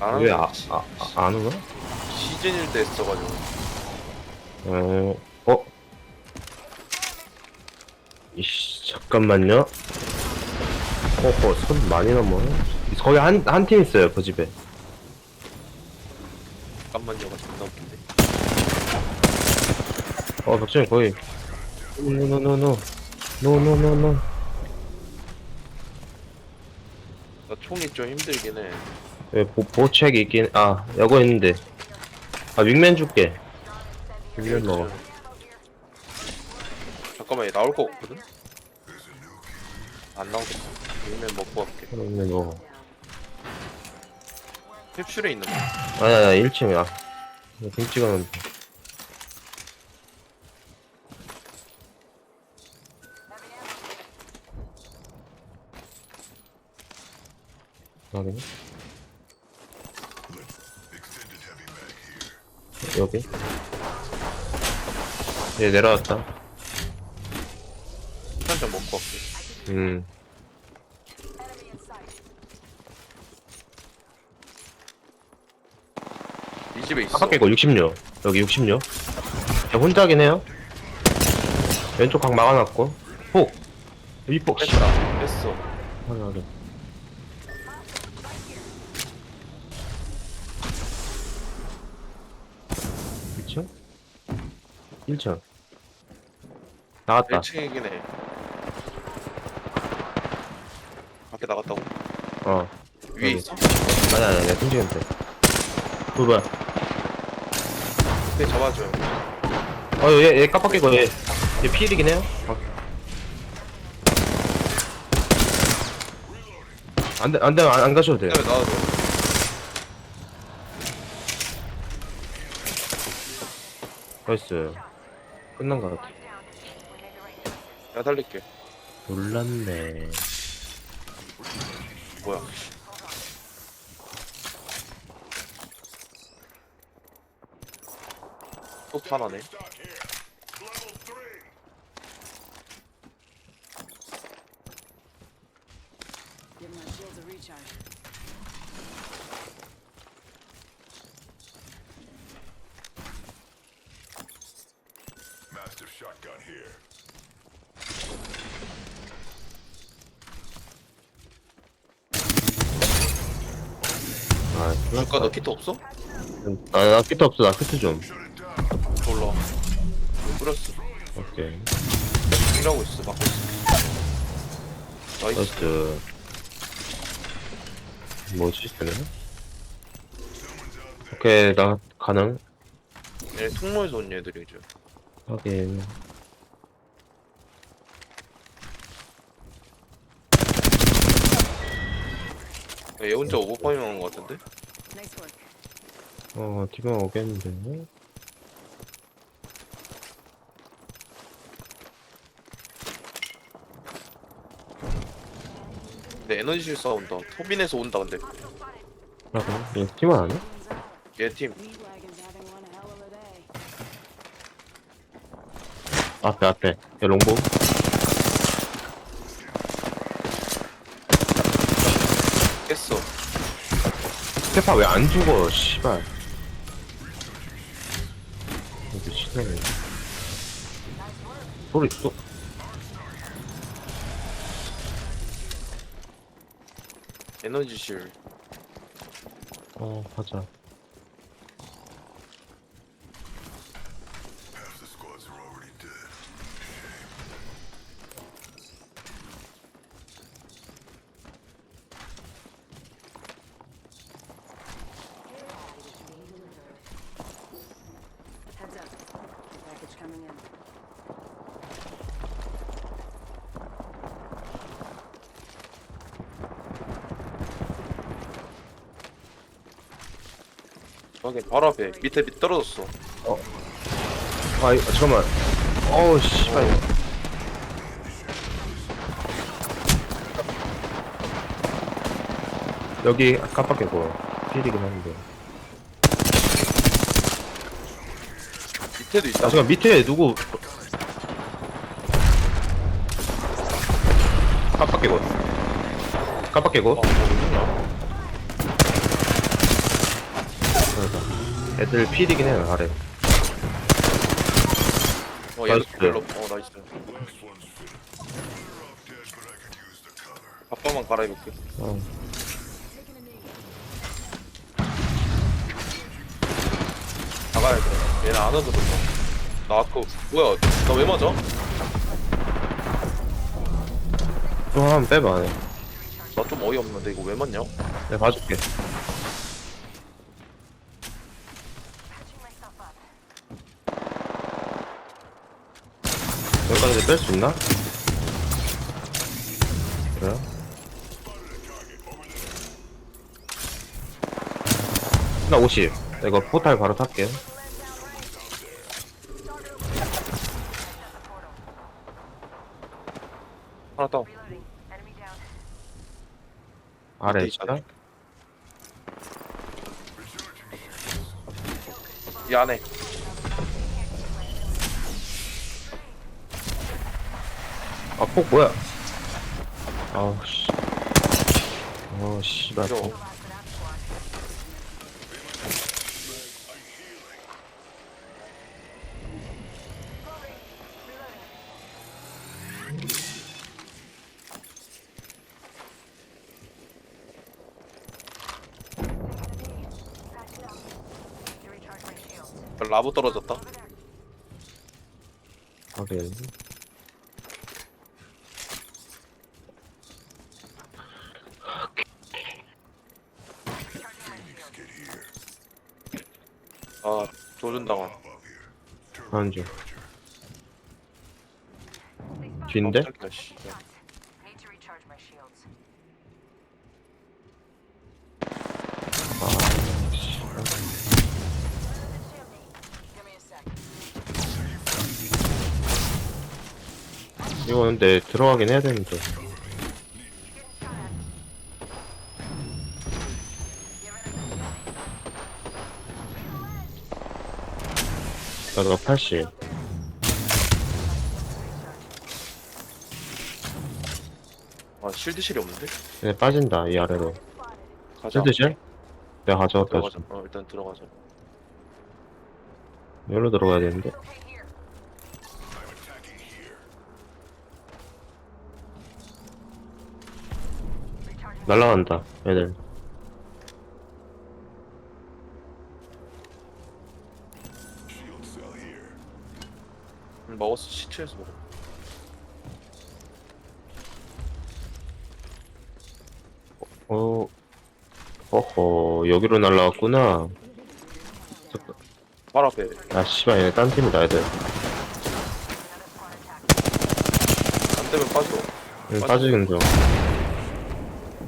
안 왜 아, 시- 아, 아, 안 오나? 시즌일 때 했어가지고 어, 어? 이씨, 잠깐만요. 어, 어, 손 많이 넘어. 거의 한, 한 팀 있어요, 그 집에. 잠깐만요가 존나 웃긴데 어, 박정희 거의. 노노노노. 노 노노노. 나 총이 좀 힘들긴 해 예, 보, 보책이 있긴, 아, 여거 있는데. 아, 윙맨 줄게. 윙맨 먹어. 잠깐만 얘 나올 거 없거든? 안 나오겠다 일면 먹고 갈게 윙맨 먹어. 캡슐에 있는 거 아니, 아니, 1층이야. 빙 찍어놓은 확인. 여기. 얘 내려왔다. 한잔 먹고 갈게 음. 이 집에 있어 아까 거 60료. 여기 60료. 얘 혼자긴 해요. 왼쪽 각 막아놨고. 폭! 이 폭, 씨. 뺐다 뺐어 확인, 확인. 일층 1층. 나갔다. 1층이긴 해 밖에 나갔다고? 어. 위에 여기. 있어? 아니, 아니, 내가 튕기면 돼. 그, 뭐야. 그때 잡아줘요 어, 얘, 얘 깜빡이고, 얘. 얘 피일이긴 해요? 어. 안 돼, 안 돼, 안, 안 가셔도 돼요. 그다음에 나와줘 나이스. 끝난 것 같아. 내가 살릴게 놀랐네. 뭐야 또 파나네 Give my shields a recharge. Master shotgun here. 아, 아까 너 키트 없어? 아, 나 키트 없어. 나 키트 좀. 올라 뿌렸어 오케이. 일하고 있어 막고 있어 나이스. 뭐지, 쟤는? 오케이, 나 가능. 얘 통로에서 온 애들이죠 확인. 얘 혼자 오버파이밍 하는 거 같은데? Nice work. 어, 뒤면 오겠는데? 근데 에너지실 싸운다 토빈에서 온다 근데 라고? 얘 팀원 아니야? 얘팀 These wagons having one hell of a day. 앞에, 앞에. 얘 롱보. 깼어 스테파 왜 안 죽어, 씨발. 시간이. 소리 또. 에너지 실 어, 가자. 확인 바로 앞에 밑에 밑 떨어졌어 아, 이거, 잠깐만. 어우, 씨발. 여기 깜빡이고 필이긴 한데. 밑에도 있다 아, 잠깐 밑에 누구? 깜빡이고. 깜빡 깨고. 아, 어딨냐? 그래서. 애들 필이긴 해요, 아래. 어, 얘도 나이스. 별로. 어, 나이스. 밥밥만 갈아입을게. 어. 나가야 돼. 얘는 안 된다. 나 아까, 뭐야, 나 왜 맞아? 좀 한번 빼봐, 네. 나좀 어이없는데, 이거 왜 맞냐? 내가 봐줄게. 여기까지 뺄 수 있나? 그래요? 나 50. 나 이거 포탈 바로 탈게. 하나 다운. 아래 밑에 있다. 이 안에. 아, 폭 뭐야? 아우, 씨. 어, 씨발. 폭. 라브 떨어졌다. 하긴. 아, 조준 당한. 하는 중. 뒤인데? 깜짝이야, 씨. Need to recharge my shields. 아, 씨. Give me a sec. 이거 근데 들어가긴 해야 되는데. 나도 80. 아, 실드실이 없는데? 얘네 빠진다, 이 아래로. 가자. 실드실? 내가 가져왔다. 들어가자. 어, 일단 들어가자. 여기로 들어가야 되는데. 날라간다, 얘들. 먹었어. 시체에서 먹어. 어, 어허, 여기로 날라왔구나. 잠깐. 바로 앞에. 아, 씨발, 얘네 딴 팀이다, 애들. 안 되면 빠져. 얘 빠지긴 좀.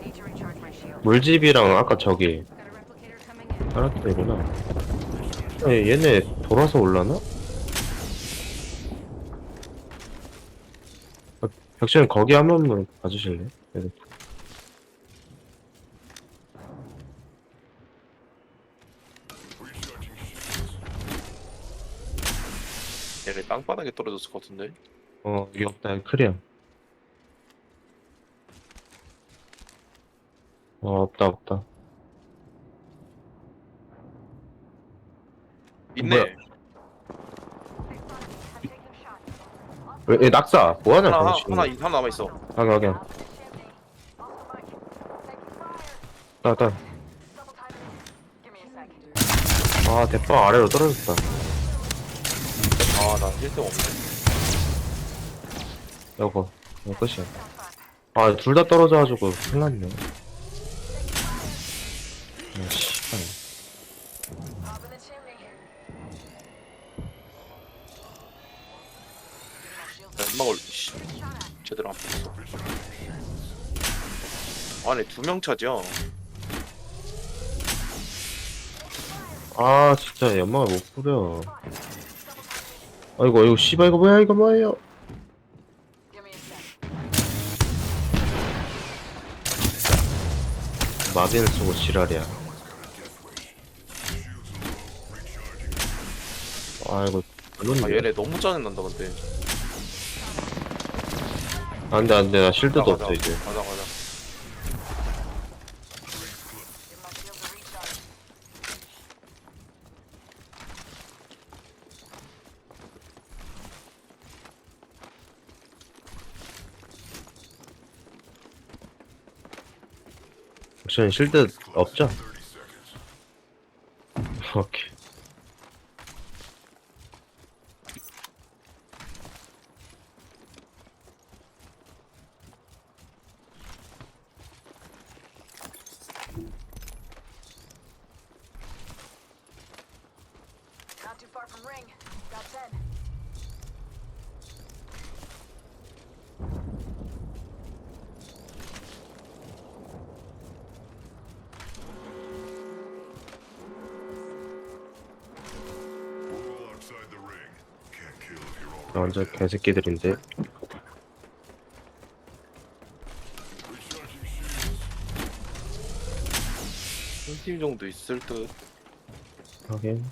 Need to recharge my shield. 물집이랑 아까 저기, Got a replicator coming in. 다른 팀이구나. 예, 얘네 돌아서 올라나? 아, 벽시는 거기 한 번만 봐주실래요? shields. 얘네 땅바닥에 떨어졌을 것 같은데? 어, 여기 없다, 클리어. 어, 없다, 없다. 있네. 뭐야? 왜, 얘 낙사! 뭐하냐, 하나, 하나. 하나, 하나 남아있어. 하게, 하게. 따, 따. Give me a sec. 아, 대빵 아래로 떨어졌다. 아, 나 힐등 없네. 여거, 이거 끝이야. 아, 둘 다 떨어져가지고, 큰일 났네. 명 차지야. 아, 진짜 연막을 못 뿌려. 아이고, 이거, 씨발, 이거 뭐야, 이거 뭐예요? 마비는 쓰고 지랄이야. 아이고, 아. 얘네 너무 짜증난다, 근데. 안 돼, 안 돼. 나 실드도 가자, 없어, 가자. 이제. 가자, 가자. 전 실드 없죠? 30 seconds. 오케이. 완전. 개새끼들인데. 한 팀 정도 있을 듯. 하긴.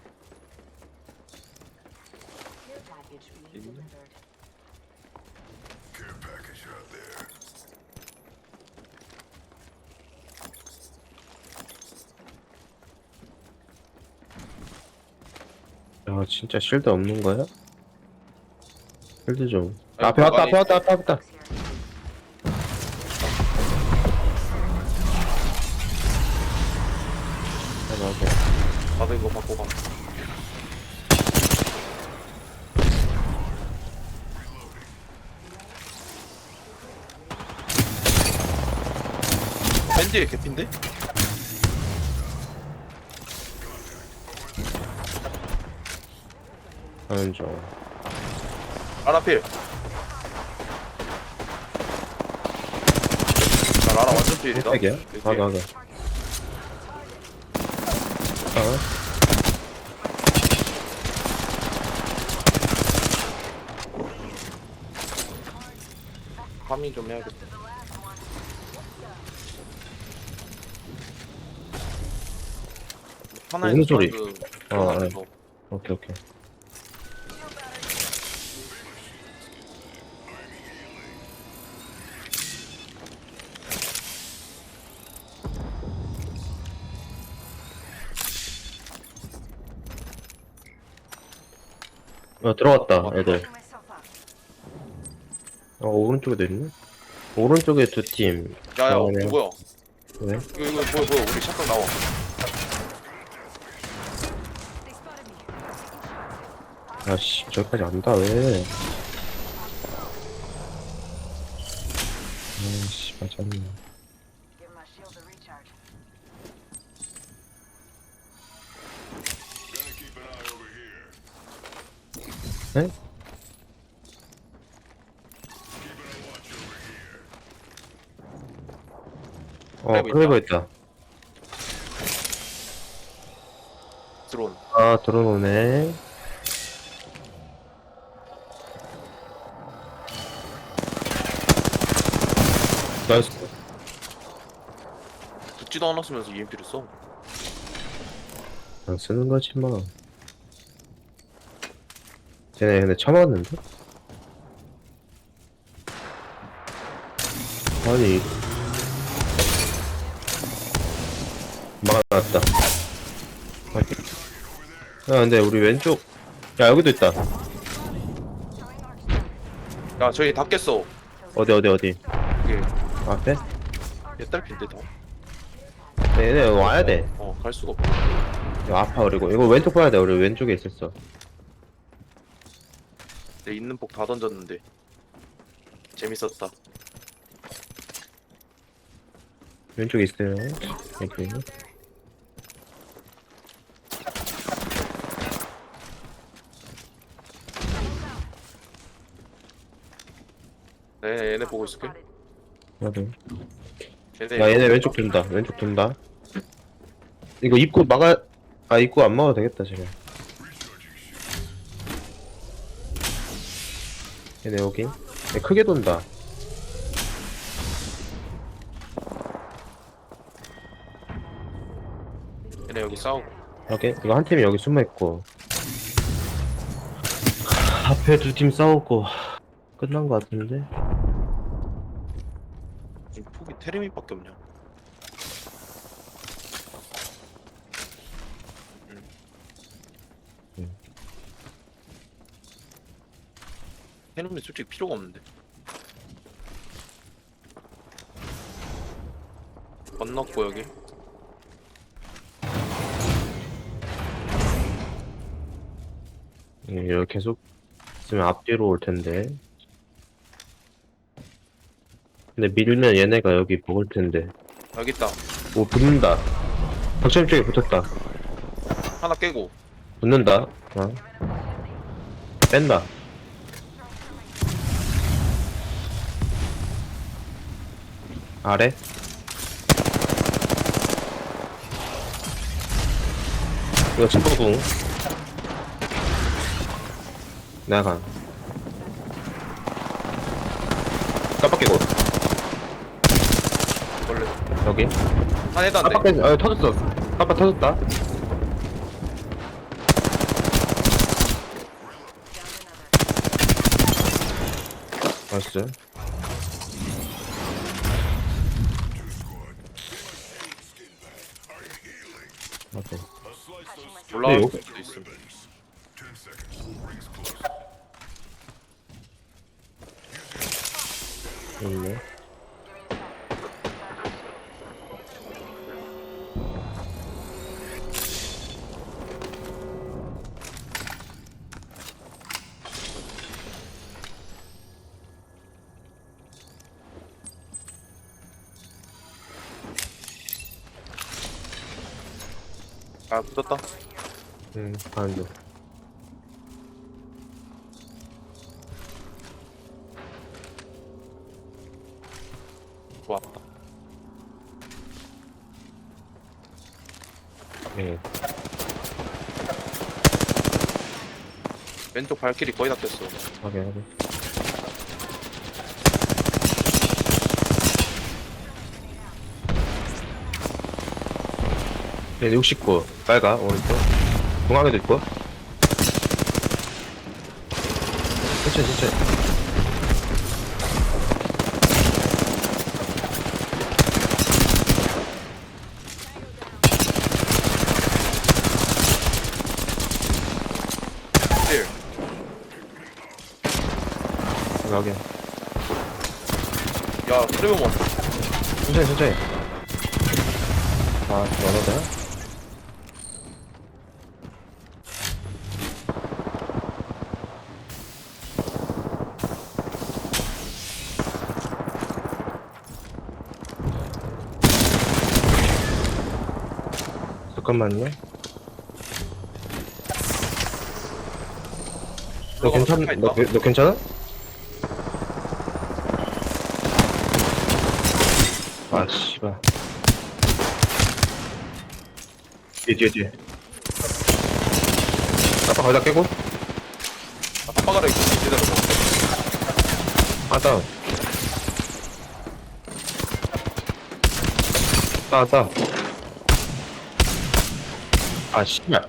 야, 진짜 실드 없는 거야? 좀. 아니, 앞에 왔다, 앞에 왔다, 앞에 왔다. 다들 이거 받고 가. 밴디의 개핀데? 하는 중. 아라필. 나 라라 완전 필이다. 핵이야? 이렇게. 하게, 하게. 아, 파밍 좀 해야겠다. 하나의 오는 소리. 사운드 어, 들어가면서 오케이, 오케이. 어, 들어왔다, 애들. Myself up. 어, 오른쪽에도 있네? 오른쪽에 두 팀. 야야 어, 네. 뭐야 왜? 이거 이거 뭐야 뭐야 우리 샷건 나와 me. 아씨, 저기까지 안다, 왜? 아이씨, 맞았네. 네? 어, 크레이브 크레이버 있다. 드론 아, 들어오네. 나이스. 붙지도 않았으면서 EMP를 써 안 쓰는 거지, 뭐. 쟤네 근데 처맞는데? 아니. 막아놨다. 야, 근데 우리 왼쪽. 야, 여기도 있다. 야 저희 다 깼어 어디, 어디, 어디. 이게 앞에? 옛달핀데 다 네, 네, 와야 돼. 어, 갈 수가 없어. 야, 아파, 그리고. 이거 왼쪽 봐야 돼. 우리 왼쪽에 있었어. 내 있는 폭 다 던졌는데. 재밌었다. 왼쪽에 있어요. 여기. 네, 얘네 보고 있을게. 나도. 얘네, 야, 얘네 왼쪽 돈다. 왼쪽 돈다. 이거 입구 막아, 아, 입구 안 막아도 되겠다, 지금. 얘네 여기. 얘 크게 돈다. 얘네 여기 싸우고. 여기, 이거 한 팀이 여기 숨어 있고. 앞에 두 팀 싸우고. 끝난 거 같은데? 지금 폭이 테레미밖에 없냐? 테레미 솔직히 필요가 없는데. 건넜고 여기 예, 여기 계속 있으면 앞뒤로 올 텐데. 근데 밀면 얘네가 여기 먹을 텐데. 여기 있다 오, 붙는다. 박철님 쪽에 붙었다. 하나 깨고 붙는다. 어. 뺀다. 아래? 이거 친구궁. 내가 간. 깜빡이고, 원래 여기. 한 해도 안돼 깜빡이, 어, 터졌어. 깜빡 터졌다. 나이스. 올라갈 네, 수도 close. 있네. 아 붙었다 응, 가는 중. 좋았다 응. 왼쪽 발길이 거의 다 깼어 확인, 확인. 얘 69. 빨가, 오른쪽. 중앙에도 있고. 천천히, 천천히. 힐 여기. 야, 트레버 원. 천천히, 천천히. 아, 너너다. 잠깐만요. 너 괜찮, 너, 너 괜찮아? 아, 씨발. 뒤에, 뒤에, 뒤에. 아빠 거기다 깨고? 아, 깜빡하라, 이거. 먹어. 아, 다운. 따, 따. 아, 씨발.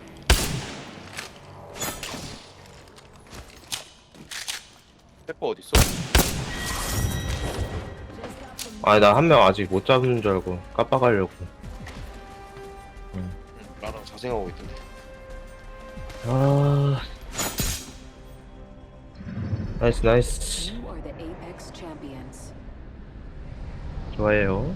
페퍼 어딨어? 아, 나한 명 아직 못 잡는 줄 알고 깜빡하려고. 응, 나랑 자생하고 있던데. 아. 나이스, 나이스. You are the Apex champions. 좋아해요.